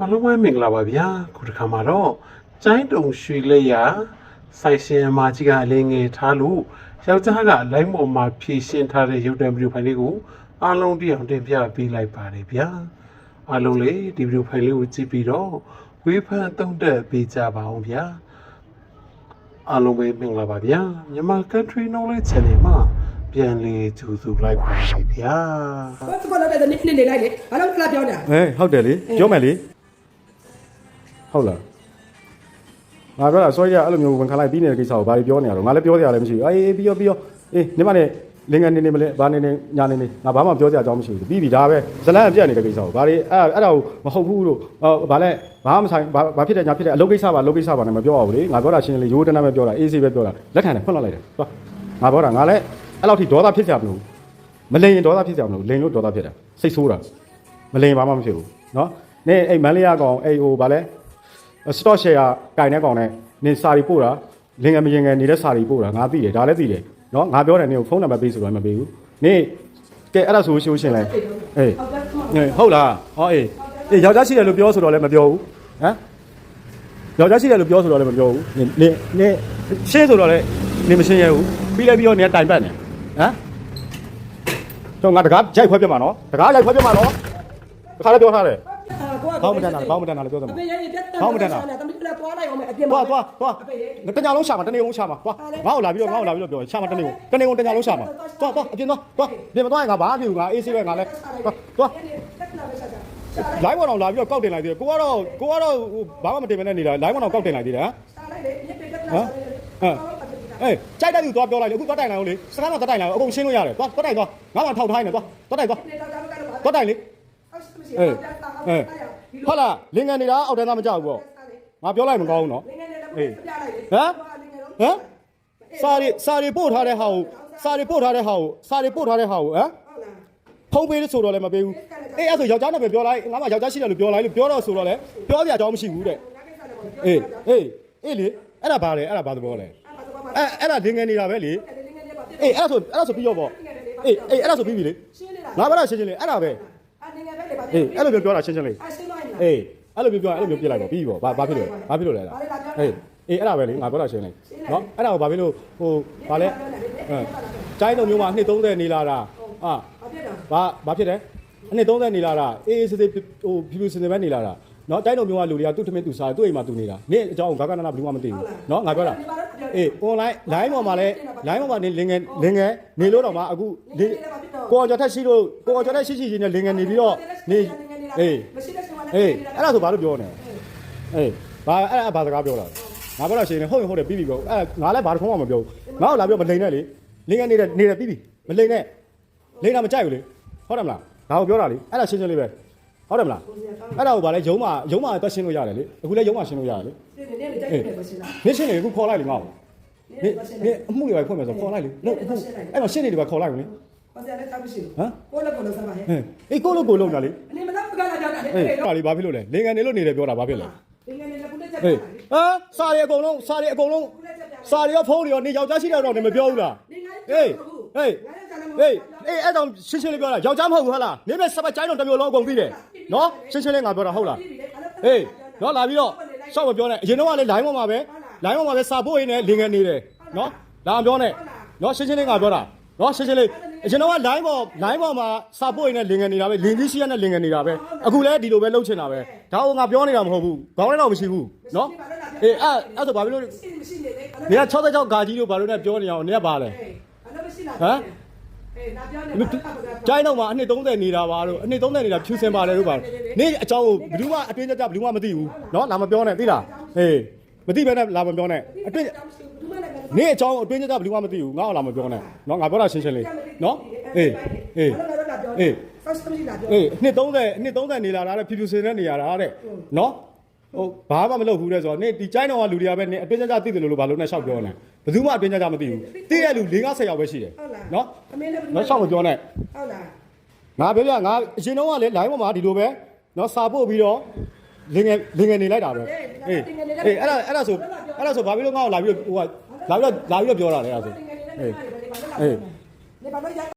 အားလုံးပဲမင်္ဂလာပါဗျာခုတစ်ခါမှာတော့ကျိုင်းတုံရွှေလက်ရဆိုင်ရှင်အမကြီးကအလေးငယ်ထားလို့ယောက်ျားကလိုင်းပေါ်မှာဖြည့်ရှင်းထားတဲ့ရုပ်တံဗီဒီယိုဖိုင်လေးကိုအားလုံးတိအောင်တင်ပြပေးလိုက်ပါတယ်ဗျာအားလုံးလေဒီဗီဒီယိုဖိုင်လေးကိုကြည့်ပြီးတော့ဝေဖန်သုံးသပ်ပေးကြပါအောင်ဗျာအားလုံးပဲမင်္ဂလာပါဗျာမြန်မာ country knowledge channel မှာပြန်လည်ကြိုဆိုလိုက်ပါပြီဗျာဘာစကောလာတဲ့နေနေနေလိုက်လေဘာလို့ကလာပြောနေတာဟဲ့ဟုတ်တယ်လေပြောမယ်လေ ဟုတ်လားငါပြောတာစောရအဲ့လိုမျိုးဝန်ခံလိုက်ပြီးနေတဲ့ကိစ္စကိုဘာလို့ပြောနေရတော့ငါလည်းပြောကြရလည်းမရှိဘူးအေးပြီးရောပြီးရောအေးညီမနဲ့လင်ငယ်နေနေမလဲဘာနေနေညာနေနေငါဘာမှပြောကြအကြောင်းမရှိဘူးပြီးပြီဒါပဲဇလန်ပြတ်နေတဲ့ကိစ္စကိုဘာတွေအဲ့အဲ့ဒါကိုမဟုတ်ဘူးလို့ဟောဘာလဲဘာမှမဆိုင်ဘာဘာဖြစ်တယ်ညာဖြစ်တယ်အလုပ်ကိစ္စပါအလုပ်ကိစ္စပါနဲ့မပြောရဘူးလေငါပြောတာရှင်းရှင်းလေးရိုးတနက်ပဲပြောတာအေးဆေးပဲပြောတာလက်ခံတယ်ဖွင့်လိုက်လိုက်တယ်သွားငါပြောတာငါလည်းအဲ့လောက်ထိဒေါသဖြစ်ကြမလို့မလိန်ရင်ဒေါသဖြစ်ကြမလို့လိန်လို့ဒေါသဖြစ်တာစိတ်ဆိုးတာ မလိန်ဘာမှမဖြစ်ဘူးเนาะနင်းအဲ့မန်လေးရကောင်အဲ့ဟိုဗာလဲ stock share ကင်တဲ့ကောင်နဲ့နင်စာရီပို့တာလင်ငယ်မရင်ငယ်နေတဲ့စာရီပို့တာငါသိတယ်ဒါလည်းသိတယ်နော်ငါပြောတယ်နင်ကိုဖုန်းနံပါတ်ပေးဆိုတော့မပေးဘူးနင်ကဲအဲ့ဒါဆိုရှုံးရှင်လဲအေးဟုတ်လားဟောအေးအေးယောက်ျားရှိတယ်လို့ပြောဆိုတော့လည်းမပြောဘူးဟမ်ယောက်ျားရှိတယ်လို့ပြောဆိုတော့လည်းမပြောဘူးနင်နင်ရှင်းဆိုတော့လည်းနင်မရှင်းရဘူးပြီးလိုက်ပြီးတော့နင်တိုင်ပတ်နေဟမ်တော့ငါတကားရိုက်ခွဲပြမှာနော်တကားရိုက်ခွဲပြမှာနော်တခါလည်းပြောထားတယ် ဘောင်းမတန်တာဘောင်းမတန်တာလည်းပြောသအမှာဖေရဲ့တက်ဘောင်းမတန်တာ တမီးကလည်းသွားလိုက်အောင်မယ်အပြင်သွားသွားသွားငါတညာလုံးရှာမှာတနေ့လုံးရှာမှာသွားငါ့ကိုလာပြီးတော့ငါ့ကိုလာပြီးတော့ပြောရှာမှာတနေ့လုံးတနေ့လုံးတညာလုံးရှာမှာသွားသွားအပြင်သွားသွားပြင်မသွားရင်ငါဘာမှမဖြစ်ဘူးငါအေးဆေးပဲငါလည်းသွားသွား တက်လာပဲဆက်တာလိုင်းဘောင်တော့လာပြီးတော့ကောက်တင်လိုက်သေးတယ်ကိုကတော့ကိုကတော့ဘာမှမတင်မနဲ့နေတာလိုင်းဘောင်တော့ကောက်တင်လိုက်သေးတယ်ဟမ်စားလိုက်လေညက်တက်လာဟမ်ဟမ်အေးကြိုက်တဲ့သူသွားပြောလိုက်လေအခုသွားတိုင်လိုက်အောင်လေစကားတော့သွားတိုင်လိုက်အောင်အကုန်ရှင်းလို့ရတယ်သွားသွားတိုင်သွားငါမှထောက်ထားနေသွားသွားတိုင်သွားနေတော့ကတော့ကတော့သွားတိုင်လေအေးအေးဟုတ် လားလင်ငန်နေတာအောက်တန်းသားမကြောက်ဘူးပေါ့ငါပြောလိုက်မကောင်းဘူးနော်လင်းနေတယ်ပြလိုက်လေဟမ်ဟမ်စာရီစာရီပို့ထားတဲ့ဟာကိုစာရီပို့ထားတဲ့ဟာကိုစာရီပို့ထားတဲ့ဟာကိုဟမ်ဟုတ်လားဖုံးပေးလို့ဆိုတော့လည်းမပေးဘူးအေးအဲ့ဆိုယောက်ျားနဲ့ပဲပြောလိုက်ငါမှယောက်ျားရှိတယ်လို့ပြောလိုက်လို့ပြောတော့ဆိုတော့လည်းပြောစရာအကြောင်းမရှိဘူးတဲ့အေးအေးအေးလေအဲ့ဒါဘာလဲအဲ့ဒါဘာသဘောလဲအဲ့အဲ့ဒါလင်ငယ်နေတာပဲလေအေးအဲ့ဒါဆိုအဲ့ဒါဆိုပြီးရောပေါ့အေးအေးအဲ့ဒါဆိုပြီးပြီလေရှင်းနေတာငါဘာလို့ရှင်းရှင်းလေးအဲ့ဒါပဲအနေငယ်ပဲလေပါအေးအဲ့လိုပြောပြောတာရှင်းရှင်းလေး အရှင်းလိုက်လားအေးအဲ့လိုပြောပြောအဲ့လိုမျိုးပြလိုက်ပေါ့ပြီးပြီပေါ့ဘာဘာဖြစ်လို့လဲဘာဖြစ်လို့လဲလားအေးအေးအဲ့ဒါပဲလေငါပြောတာရှင်းလေးနော်အဲ့ဒါကိုဘာဖြစ်လို့ဟိုဘာလဲအဲကျိုင်းတော်မျိုးမှာနှစ်30နေလာတာအာဘာဖြစ်တာဘာဘာဖြစ်တယ်အနှစ်30နေလာတာအေးအေးဆေးဆေးဟိုဖြူဖြူစင်စင်ပဲနေလာတာနော်တိုင်းတော်မျိုးကလူတွေကသူ့ထမင်းသူစားသူ့အိမ်မှာသူနေတာနေ့အကြောင်းဂါကနနာဘယ်သူမှမသိဘူးနော်ငါပြောတာအေး online line ပေါ်မှာလဲ line ပေါ်မှာနေလင်ငယ်လင်ငယ်နေလို့တော့မှအခုဒီကိုအောင်ကျော်ထက်ရှိလို့ကိုအောင်ကျော်ထက်ရှိရှိချင်းနဲ့လင်ငယ်နေပြီးတော့နေအေးမရှိတဲ့ ချိန်မှာအေးအဲ့ဒါဆိုဘာလို့ပြောနေအေးဘာအဲ့ဒါဘာစကားပြောတာငါပြောတာရှင်နေဟုတ်ရင်ဟုတ်တယ်ပြီးပြီပြောအဲ့ငါလည်းဘာတစ်ခုမှမပြောဘူးငါ့ကိုလာပြောမလိန်နဲ့လေလင်ငယ်နေတယ်နေတယ်ပြီးပြီမလိန်နဲ့လိန်တာမကြိုက်ဘူးလေဟုတ်တယ်မလားဒါကိုပြောတာလေအဲ့ဒါရှင်းရှင်းလေးပဲဟုတ်တယ်မလားအဲ့ဒါကိုဗာလဲရုံးမှာရုံးမှာတက်ရှင်းလို့ရတယ်လေအခုလည်းရုံးမှာရှင်းလို့ရတယ်လေနေနေကြိုက်တယ်မရှိလားနင်းရှင်းနေအခုခေါ်လိုက်လေငါ့ကိုနင်းနင်းအမှုတွေပဲဖွင့်မယ်ဆိုခေါ်လိုက်လေနော်အခုအဲ့တော့ရှင်းနေတယ်ပဲခေါ်လိုက်ဝင်လေဘာစရလဲတောက်မရှိဟမ်ကိုလည်းကိုလည်းစားပါဟဲ့ဟဲ့အေးကိုလို့ကိုလုံးတာလေအနေမလားပ ကလာကြောက်တာလေအေးဟာလေဘာဖြစ်လို့လဲလင်ငယ်နေလို့နေတယ်ပြောတာဘာဖြစ်လဲဒီငယ်လေးကကုနဲ့ချက်ဟေးဟာစာရီအကုန်လုံးစာရီအကုန်လုံးစာရီရောဖုန်းတွေရောနေယောက်ျားရှိတယ်တော့နေမပြောဘူးလားဟေးဟေးဟေးဟေးအေးအဲ့တော့ရှင်းရှင်းလေးပြောတာယောက်ျားမဟုတ်ဘူးဟာလားနေမဲ့စပတ်ကျိုင်းတော့တစ်မျိုးလုံးအကုန်သိတယ်နော်ရှင်းရှင်းလေးငါပြောတာဟုတ်လားဟေးနော်လာပြီးတော့ရှောက်မပြောနဲ့အရင်တော့ကလည်း line ပေါ်မှာပဲ line ပေါ်မှာပဲစာပို့ရင်းနဲ့လင်ငယ်နေတယ်နော်လာမပြောနဲ့နော်ရှင်းရှင်းလေးငါပြောတာ နော်ရှင်းရှင်းလေးအရင်တော့က line ပေါ် line ပေါ်မှာစာပို့ရင်းနဲ့လင်ငယ်နေတာပဲလင်ကြီးရှိရနဲ့လင်ငယ်နေတာပဲအခုလည်းဒီလိုပဲလှုပ်ချင်တာပဲဒါကိုငါပြောနေတာမဟုတ်ဘူးခေါင်းထဲတော့မရှိဘူးနော်အေးအဲ့အဲ့ဆိုဘာဖြစ်လို့ ရှိမရှိနေလေ နေက66ဂါကြီးတို့ဘာလို့လဲပြောနေအောင်နေကပါလဲ ဘာလို့မရှိလား ဟမ် အေးနာပြောနေ ကျိုင်းတော့မှာအနှစ်30နေတာပါတို့အနှစ်30နေတာဖြူစင်ပါတယ်တို့ပါနေအကြောင်းကိုဘယ်သူမှအတွင်းကြကြဘယ်သူမှမသိဘူးเนาะလာမပြောနဲ့သိလားဟေးမသိဘဲနဲ့လာမပြောနဲ့အတွင်း နေ့အကြောင်းအတွင်းကြတာဘယ်သူမှမသိဘူးငါ့အလားမပြောနဲ့နော်ငါပြောတာရှင်းရှင်းလေးနော်အေးအေးအေး first သမီးလာပြောအေးနှစ်30နှစ်30နေလာတာတဲ့ဖြူဖြူစင်နဲ့နေရတာတဲ့နော်ဟိုဘာမှမလုပ်ဘူးတဲ့ဆိုတော့နေ့ဒီကျိုင်းတော်ကလူတွေကပဲနေ့အတွင်းကြကြသိတယ်လို့လို့ဘာလို့နဲ့ရှောက်ပြောနေဘယ်သူမှအတွင်းကြကြမသိဘူးသိတဲ့လူ၄50ယောက်ပဲရှိတယ်နော်အမင်းလည်းဘယ်သူမှရှောက်မပြောနဲ့ဟုတ်လားငါပြောပြငါအရင်တော့ကလေ line ပေါ်မှာဒီလိုပဲနော်စာပို့ပြီးတော့လင်ငယ်လင်ငယ်နေလိုက်တာပဲအေးအဲ့ဒါအဲ့ဒါဆိုအဲ့ဒါဆိုဘာဖြစ်လို့ငါ့ကိုလာပြီးတော့ဟိုက လာပြီးတော့လာပြီးတော့ပြောတာလဲအဲ့ဒါဆိုအေးအေး နေပါလို့ရ